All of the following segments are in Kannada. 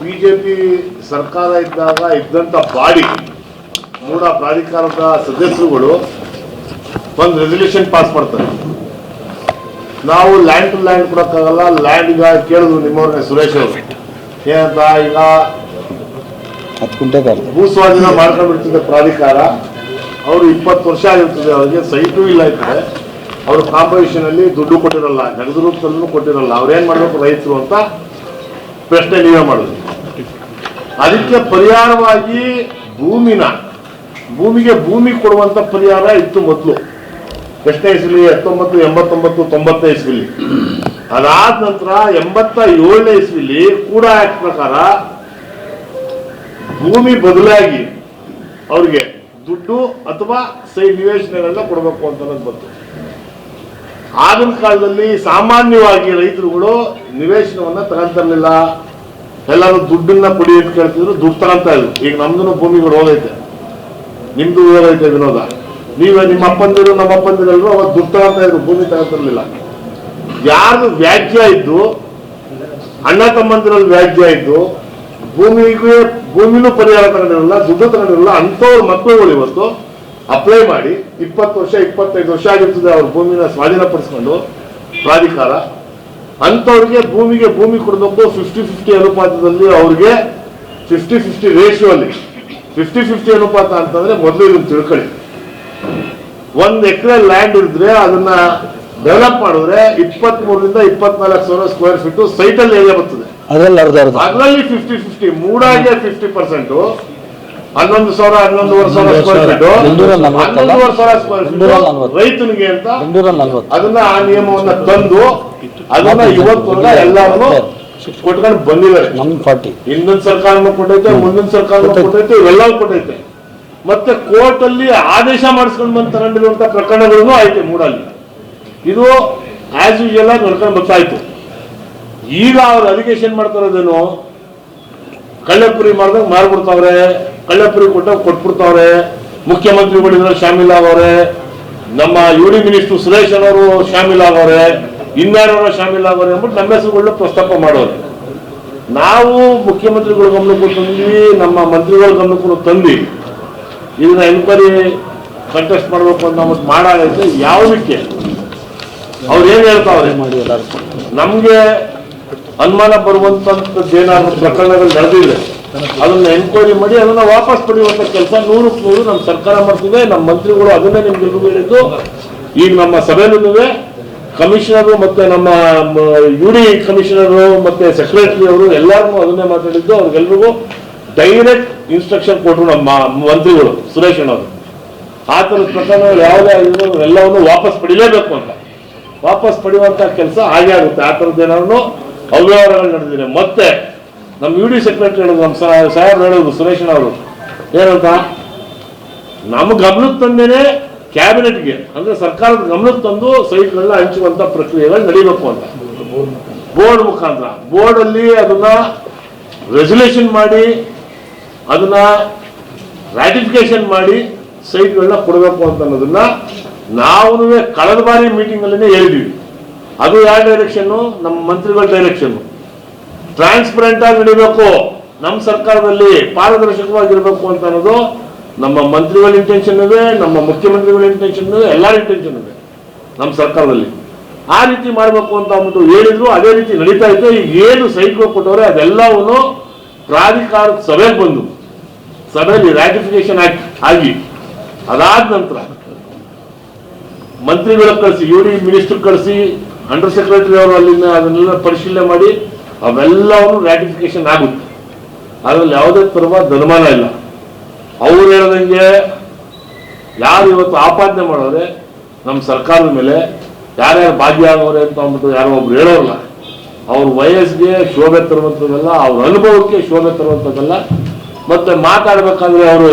ಬಿಜೆಪಿ ಸರ್ಕಾರ ಇದ್ದಾಗ ಇದ್ದಂಥ ಬಾಡಿ ಮೂಡ ಪ್ರಾಧಿಕಾರದ ಸದಸ್ಯರುಗಳು ಒಂದು ರೆಸಲ್ಯೂಷನ್ ಪಾಸ್ ಮಾಡ್ತಾರೆ. ನಾವು ಲ್ಯಾಂಡ್ ಟು ಲ್ಯಾಂಡ್ ಕೊಡೋಕ್ಕಾಗಲ್ಲ ಲ್ಯಾಂಡ್ ಈಗ ಕೇಳಿದ್ರು ನಿಮ್ಮವ್ರನ್ನೇ ಸುರೇಶ್ ಅವರು. ಏನಂತ ಈಗ ಭೂ ಸ್ವಾಧೀನ ಮಾಡ್ಕೊಂಡ್ಬಿಡ್ತಿದ್ದ ಪ್ರಾಧಿಕಾರ ಅವರು ಇಪ್ಪತ್ತು ವರ್ಷ ಆಗಿರ್ತದೆ ಅವರಿಗೆ ಸೈಟು ಇಲ್ಲ ಇರ್ತದೆ. ಅವರು ಕಾಂಪಿಟೇಷನ್ ಅಲ್ಲಿ ದುಡ್ಡು ಕೊಟ್ಟಿರಲ್ಲ ನಗದು ರೂಪದಲ್ಲೂ ಕೊಟ್ಟಿರಲ್ಲ ಅವ್ರೇನ್ ಮಾಡ್ಬೇಕು ರೈತರು ಅಂತ ಪ್ರಶ್ನೆ ನೀವೇ ಮಾಡೋದು. ಅದಕ್ಕೆ ಪರಿಹಾರವಾಗಿ ಭೂಮಿನ, ಭೂಮಿಗೆ ಭೂಮಿ ಕೊಡುವಂತ ಪರಿಹಾರ ಇತ್ತು ಮೊದಲು. ಎಷ್ಟನೇ ಇಸ್ಲಿ ಹತ್ತೊಂಬತ್ತು, ಎಂಬತ್ತೊಂಬತ್ತು, ತೊಂಬತ್ತನೇ ಇಸ್ವಿಲಿ. ಅದಾದ ನಂತರ ಎಂಬತ್ತ ಏಳನೇ ಇಸ್ವಿಲಿ ಕೂಡ ಆಕ್ಟ್ ಪ್ರಕಾರ ಭೂಮಿ ಬದಲಾಗಿ ಅವ್ರಿಗೆ ದುಡ್ಡು ಅಥವಾ ಸೈ ನಿವೇಶನಗಳನ್ನ ಕೊಡಬೇಕು ಅಂತ ಬಂತು. ಆಗಿನ ಕಾಲದಲ್ಲಿ ಸಾಮಾನ್ಯವಾಗಿ ರೈತರುಗಳು ನಿವೇಶನವನ್ನ ತಗೊಂತಿರ್ಲಿಲ್ಲ ಎಲ್ಲರೂ ದುಡ್ಡನ್ನ ಕೊಡಿ ಅಂತ ಕೇಳ್ತಿದ್ರು, ದುಡ್ಡು ತಗೊಂತ ಇದ್ರು. ಈಗ ನಮ್ದು ಭೂಮಿಗಳು ಹೋಗೈತೆ ನಿಮ್ದು ಹೋಗೈತೆ ವಿನೋದ. ನೀವೇ ನಿಮ್ಮ ಅಪ್ಪಂದಿರು, ನಮ್ಮ ಅಪ್ಪಂದಿರು ಅವಾಗ ದುಡ್ಡು ತಗೊಂತ ಇದ್ರು, ಭೂಮಿ ತಗೊಂತಿರ್ಲಿಲ್ಲ ಯಾರು ವ್ಯಾಜ್ಯ ಇದ್ದು, ಅಣ್ಣ ತಮ್ಮಂದಿರಲ್ಲಿ ವ್ಯಾಜ್ಯ ಇದ್ದು, ಭೂಮಿಗೆ ಭೂಮಿನೂ ಪರಿಹಾರ ತಗೊಂಡಿರಲ್ಲ, ದುಡ್ಡು ತಗೊಂಡಿರಲ್ಲ, ಅಂಥವ್ರ ಮಕ್ಕಳುಗಳು ಇವತ್ತು ಅಪ್ಲೈ ಮಾಡಿ ಇಪ್ಪತ್ತು ವರ್ಷ ಇಪ್ಪತ್ತೈದು ವರ್ಷ ಆಗಿರ್ತದೆ ಅವ್ರ ಭೂಮಿನ ಸ್ವಾಧೀನಪಡಿಸ್ಕೊಂಡು ಪ್ರಾಧಿಕಾರ ಅಂಥವ್ರಿಗೆ ಭೂಮಿಗೆ ಭೂಮಿ ಕೊಡಬೇಕು ಫಿಫ್ಟಿ ಫಿಫ್ಟಿ ಅನುಪಾತದಲ್ಲಿ ಅವ್ರಿಗೆ ಫಿಫ್ಟಿ ಫಿಫ್ಟಿ ರೇಷಿಯೋ ಅಲ್ಲಿ. ಫಿಫ್ಟಿ ಫಿಫ್ಟಿ ಅನುಪಾತ ಅಂತಂದ್ರೆ ಮೊದಲು ಇದನ್ನು ತಿಳ್ಕೊಳ್ಳಿ. ಒಂದು ಎಕರೆ ಲ್ಯಾಂಡ್ ಇದ್ರೆ ಅದನ್ನ ಡೆವಲಪ್ ಮಾಡಿದ್ರೆ ಇಪ್ಪತ್ತ್ ಮೂರರಿಂದ ಇಪ್ಪತ್ನಾಲ್ಕು ಸಾವಿರ ಸ್ಕ್ವೇರ್ ಫೀಟ್ ಸೈಟ್ ಅಲ್ಲಿ ಏರಿಯಾ ಬರ್ತದೆ. ಅದ್ರಲ್ಲಿ ಅರ್ಧ ಅರ್ಧ. ಅದರಲ್ಲಿ ಫಿಫ್ಟಿ ಫಿಫ್ಟಿ ಮೂಡಾಗೆ ಫಿಫ್ಟಿ ಪರ್ಸೆಂಟ್ ಹನ್ನೊಂದು ಸಾವಿರ ಹನ್ನೊಂದುವರೆ ಸಾವಿರ ಸ್ಕ್ವೇರ್ ಫೀಟ್ ಹನ್ನೊಂದುವರೆ ಸಾವಿರ ಸ್ಕ್ವೇರ್ ಫೀಟ್ ರೈತನಿಗೆ ಅಂತ ಅದನ್ನ ಆ ನಿಯಮವನ್ನ ತಂದು ಅದನ್ನ ಇವತ್ತು ಎಲ್ಲಾರು ಕೊಟ್ಕೊಂಡು ಬಂದಿದ್ದಾರೆ. ಹಿಂದಿನ ಸರ್ಕಾರನೂ ಕೊಟ್ಟೈತೆ ಮುಂದಿನ ಸರ್ಕಾರನೂ ಕೊಟ್ಟೈತೆ. ಇವೆಲ್ಲವೂ ಕೊಟ್ಟೈತೆ. ಮತ್ತೆ ಕೋರ್ಟ್ ಅಲ್ಲಿ ಆದೇಶ ಮಾಡಿಸ್ಕೊಂಡು ಬಂದು ತಗೊಂಡಿರುವಂತ ಪ್ರಕರಣಗಳನ್ನು ಐತೆ ಮೂಡಲ್ಲಿ. ಇದು ಆಸ್ ಯೂಶಲ್ ಆಗಿ ನಡ್ಕೊಂಡು ಬರ್ತಾ ಇತ್ತು. ಈಗ ಅವ್ರು ಅಲಿಗೇಷನ್ ಮಾಡ್ತಾ ಇರೋದೇನು? ಕಳ್ಳಪುರಿ ಮಾಡ್ದಾಗ ಮಾರ್ಬಿಡ್ತಾವ್ರೆ. ಕಳ್ಳಪುರಿ ಕೊಟ್ಟ ಕೊಟ್ಬಿಡ್ತಾವ್ರೆ. ಮುಖ್ಯಮಂತ್ರಿಗಳು ಇದ್ರಲ್ಲಿ ಶಾಮೀಲ್ ಆಗವ್ರೆ ನಮ್ಮ ಯುಡಿ ಮಿನಿಸ್ಟರ್ ಸುರೇಶ್ ಅವರು ಶಾಮೀಲ್ ಆಗವ್ರೆ ಇನ್ಯಾರೋ ಶಾಮೀಲ್ ಆಗವ್ರೆ ಅಂದ್ಬಿಟ್ಟು ನಮ್ಮ ಹೆಸರುಗಳನ್ನ ಪ್ರಸ್ತಾಪ ಮಾಡೋರು. ನಾವು ಮುಖ್ಯಮಂತ್ರಿಗಳ ಗಮನಕ್ಕೂ ತಂದ್ವಿ, ನಮ್ಮ ಮಂತ್ರಿಗಳ ಗಮನಕ್ಕೂ ತಂದ್ವಿ. ಇದನ್ನ ಎನ್ಕ್ವೈರಿ ಕಂಟೆಸ್ಟ್ ಮಾಡಬೇಕು ಅಂತ ನಮಗೆ ಮಾಡಾಗೈತೆ ಯಾವುದಕ್ಕೆ ಅವ್ರು ಏನು ಹೇಳ್ತಾವ್ರೆ? ನಮ್ಗೆ ಅನುಮಾನ ಬರುವಂತದ್ದು ಏನಾದ್ರು ಪ್ರಕರಣಗಳು ನಡೆದಿದೆ ಅದನ್ನ ಎನ್ಕ್ವೈರಿ ಮಾಡಿ ಅದನ್ನ ವಾಪಸ್ ಪಡೆಯುವಂತ ಕೆಲಸ ನೂರಕ್ಕೆ ನೂರು ನಮ್ಮ ಸರ್ಕಾರ ಮಾಡ್ತಿದೆ ನಮ್ಮ ಮಂತ್ರಿಗಳು ಅದನ್ನೇ ನಿಮ್ಗೆಲ್ರಿಗೂ ಹೇಳಿದ್ದು ಈಗ ನಮ್ಮ ಸಭೆಯಲ್ಲೂ ಕಮಿಷನರು ಮತ್ತೆ ನಮ್ಮ ಯು ಡಿ ಕಮಿಷನರು ಮತ್ತೆ ಸೆಕ್ರೆಟರಿ ಅವರು ಎಲ್ಲರಿಗೂ ಅದನ್ನೇ ಮಾತಾಡಿದ್ದು. ಅವ್ರಿಗೆಲ್ರಿಗೂ ಡೈರೆಕ್ಟ್ ಇನ್ಸ್ಟ್ರಕ್ಷನ್ ಕೊಟ್ಟರು ನಮ್ಮ ಮಂತ್ರಿಗಳು, ಸುರೇಶ್ ಅವರು ಆ ಥರದ ಪ್ರಕಾರ ಯಾವುದೇ ಆಗಿದ್ರು ಎಲ್ಲವನ್ನು ವಾಪಸ್ ಪಡಿಲೇಬೇಕು ಅಂತ. ವಾಪಸ್ ಪಡೆಯುವಂತ ಕೆಲಸ ಹಾಗೆ ಆಗುತ್ತೆ. ಆ ಥರದ್ದು ಏನಾದ್ರು ಅವ್ಯವಹಾರಗಳು ನಡೆದಿದೆ. ಮತ್ತೆ ನಮ್ಮ ಯು ಡಿ ಸೆಕ್ರೆಟರಿ ಹೇಳೋದು ನಮ್ಮ ಸಾ- ಸಾಹೇಬ್ರು ಹೇಳೋದು ಸುರೇಶ್ ಅವರು. ಏನಂತ? ನಮ್ಮ ಗಮನಕ್ಕೆ ತಂದೇನೆ ಕ್ಯಾಬಿನೆಟ್ಗೆ. ಅಂದ್ರೆ ಸರ್ಕಾರದ ಗಮನಕ್ಕೆ ತಂದು ಸೈಟ್ಗಳನ್ನ ಹಂಚುವಂತ ಪ್ರಕ್ರಿಯೆಗಳು ನಡೀಬೇಕು ಅಂತ. ಬೋರ್ಡ್ ಮುಖಾಂತರ. ಬೋರ್ಡ್ ಅಲ್ಲಿ ಅದನ್ನ ರೆಸಲ್ಯೂಷನ್ ಮಾಡಿ, ಅದನ್ನ ರಾಟಿಫಿಕೇಶನ್ ಮಾಡಿ ಸೈಟ್ಗಳನ್ನ ಕೊಡಬೇಕು ಅಂತ ಅನ್ನೋದನ್ನ ನಾವು ಕಳೆದ ಬಾರಿ ಮೀಟಿಂಗ್ ಅಲ್ಲಿನೇ ಹೇಳಿದೀವಿ. ಅದು ಯಾವ ಡೈರೆಕ್ಷನ್ ನಮ್ಮ ಮಂತ್ರಿಗಳ ಡೈರೆಕ್ಷನ್ ಟ್ರಾನ್ಸ್ಪರೆಂಟ್ ಆಗಿ ನಡಿಬೇಕು. ನಮ್ಮ ಸರ್ಕಾರದಲ್ಲಿ ಪಾರದರ್ಶಕವಾಗಿರ್ಬೇಕು ಅಂತ ಅನ್ನೋದು ನಮ್ಮ ಮಂತ್ರಿಗಳ ಇಂಟೆನ್ಷನ್ ಇದೆ, ನಮ್ಮ ಮುಖ್ಯಮಂತ್ರಿಗಳ ಇಂಟೆನ್ಷನ್ ಇದೆ, ಎಲ್ಲರ ಇಂಟೆನ್ಷನ್ ಇದೆ ನಮ್ಮ ಸರ್ಕಾರದಲ್ಲಿ. ಆ ರೀತಿ ಮಾಡಬೇಕು ಅಂತ ಅಂದ್ಬಿಟ್ಟು ಹೇಳಿದ್ರು, ಅದೇ ರೀತಿ ನಡೀತಾ ಇತ್ತು. ಏನು ಸೈಟ್ಗಳು ಕೊಟ್ಟವ್ರೆ, ಅದೆಲ್ಲವನ್ನು ಪ್ರಾಧಿಕಾರ ಸಭೆಗೆ ಬಂದು, ಸಭೆಯಲ್ಲಿ ರಾಟಿಫಿಕೇಶನ್ ಆಗಿ ಅದಾದ ನಂತರ ಮಂತ್ರಿಗಳ ಕಳಿಸಿ ಯು ಡಿ ಮಿನಿಸ್ಟರ್ ಕಳಿಸಿ ಅಂಡರ್ ಸೆಕ್ರೆಟರಿ ಅವರು ಅಲ್ಲಿಂದ ಅದನ್ನೆಲ್ಲ ಪರಿಶೀಲನೆ ಮಾಡಿ ಅವೆಲ್ಲವನ್ನು ರ್ಯಾಟಿಫಿಕೇಶನ್ ಆಗುತ್ತೆ. ಅದರಲ್ಲಿ ಯಾವುದೇ ತರಹ ಅನುಮಾನ ಇಲ್ಲ. ಅವ್ರು ಹೇಳೋದಂಗೆ ಯಾರು ಇವತ್ತು ಆಪಾದನೆ ಮಾಡೋರೆ ನಮ್ಮ ಸರ್ಕಾರದ ಮೇಲೆ ಯಾರ್ಯಾರು ಭಾಗ್ಯ ಆಗೋರೆ ಅಂತ ಅಂದ್ಬಿಟ್ಟು ಯಾರೋ ಒಬ್ರು ಹೇಳೋರಲ್ಲ ಅವ್ರ ವಯಸ್ಸಿಗೆ ಶೋಭೆ ತರುವಂಥದ್ದಲ್ಲ ಅವ್ರ ಅನುಭವಕ್ಕೆ ಶೋಭೆ ತರುವಂಥದ್ದಲ್ಲ ಮತ್ತೆ ಮಾತಾಡಬೇಕಾದ್ರೆ ಅವರು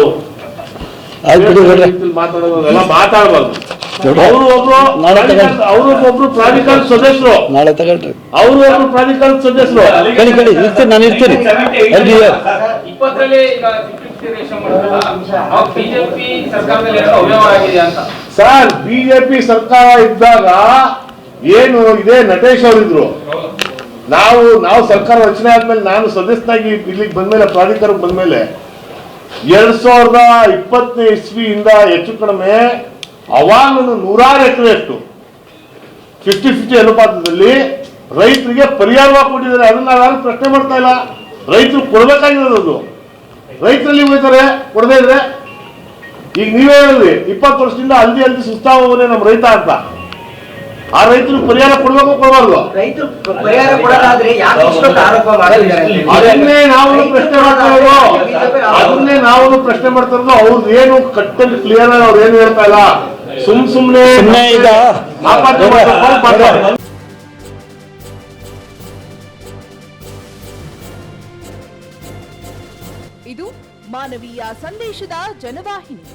ಮಾತಾಡೋದಲ್ಲ ಮಾತಾಡಬಾರ್ದು. ಅವರು ಒಬ್ರು ನಾಳೆ ಅವರು ಒಬ್ರು ಸದಸ್ಯರು. ನಾಳೆ ತಗೊಳ್ರಿ ಅವರು ಒಬ್ರು ಪ್ರಾಧಿಕಾರ ಸದಸ್ಯರು. ಕಳಿ ಕಳಿ ಇರ್ತೀನಿ ನಾನು ಇರ್ತೀನಿ. ಸರ್ ಬಿಜೆಪಿ ಸರ್ಕಾರ ಇದ್ದಾಗ ಏನು ಇದೆ ನಟೇಶ್ ಅವರಿದ್ರು. ನಾವು ನಾವು ಸರ್ಕಾರ ರಚನೆ ಆದ್ಮೇಲೆ ನಾನು ಸದಸ್ಯನಾಗಿ ಇಲ್ಲಿಗೆ ಬಂದ್ಮೇಲೆ ಪ್ರಾಧಿಕಾರಕ್ಕೆ ಬಂದ್ಮೇಲೆ ಎರಡ್ ಸಾವಿರದ ಇಪ್ಪತ್ತನೇ ಇಸ್ವಿಯಿಂದ ಹೆಚ್ಚು ಕಡಿಮೆ ಅವಾಗಲೂ ನೂರಾರು ಎಕರೆ ಎಷ್ಟು ಫಿಫ್ಟಿ ಫಿಫ್ಟಿ ಅನುಪಾತದಲ್ಲಿ ರೈತರಿಗೆ ಪರಿಹಾರವಾಗಿ ಕೊಟ್ಟಿದ್ದಾರೆ ಅದನ್ನ ನಾವ್ಯಾರು ಪ್ರಶ್ನೆ ಮಾಡ್ತಾ ಇಲ್ಲ. ರೈತರು ಕೊಡ್ಬೇಕಾಗಿರೋದು ಅದು. ರೈತರಲ್ಲಿ ಹೋಗ್ತಾರೆ ಕೊಡದೇ ಇದ್ರೆ. ಈಗ ನೀವೇ ಹೇಳಿದ್ರಿ ಇಪ್ಪತ್ತು ವರ್ಷದಿಂದ ಹಲ್ದಿ ಹಲ್ದಿ ಹೋಗೋದೇ ನಮ್ಮ ರೈತ ಅಂತ. ಆ ರೈತರು ಪರಿಹಾರ ಕೊಡ್ಬೇಕು ಕೊಡಬಾರ್ದು. ಅದನ್ನೇ ನಾವು ಪ್ರಶ್ನೆ ಮಾಡ್ತಾ ಇರೋದು. ಅದನ್ನೇ ನಾವು ಪ್ರಶ್ನೆ ಮಾಡ್ತಾ ಇರೋದು. ಅವ್ರದ್ದು ಏನು ಕಟ್ಟಲ್ಲಿ ಕ್ಲಿಯರ್ ಆಗಿ ಅವ್ರು ಏನು ಹೇಳ್ತಾ ಇಲ್ಲ. ಸುಮ್ ಸುಮ್ನೆ ಸುಮ್ನೆ ಈಗ ಇದು ಮಾನವೀಯ ಸಂದೇಶದ ಜನವಾಹಿನಿ.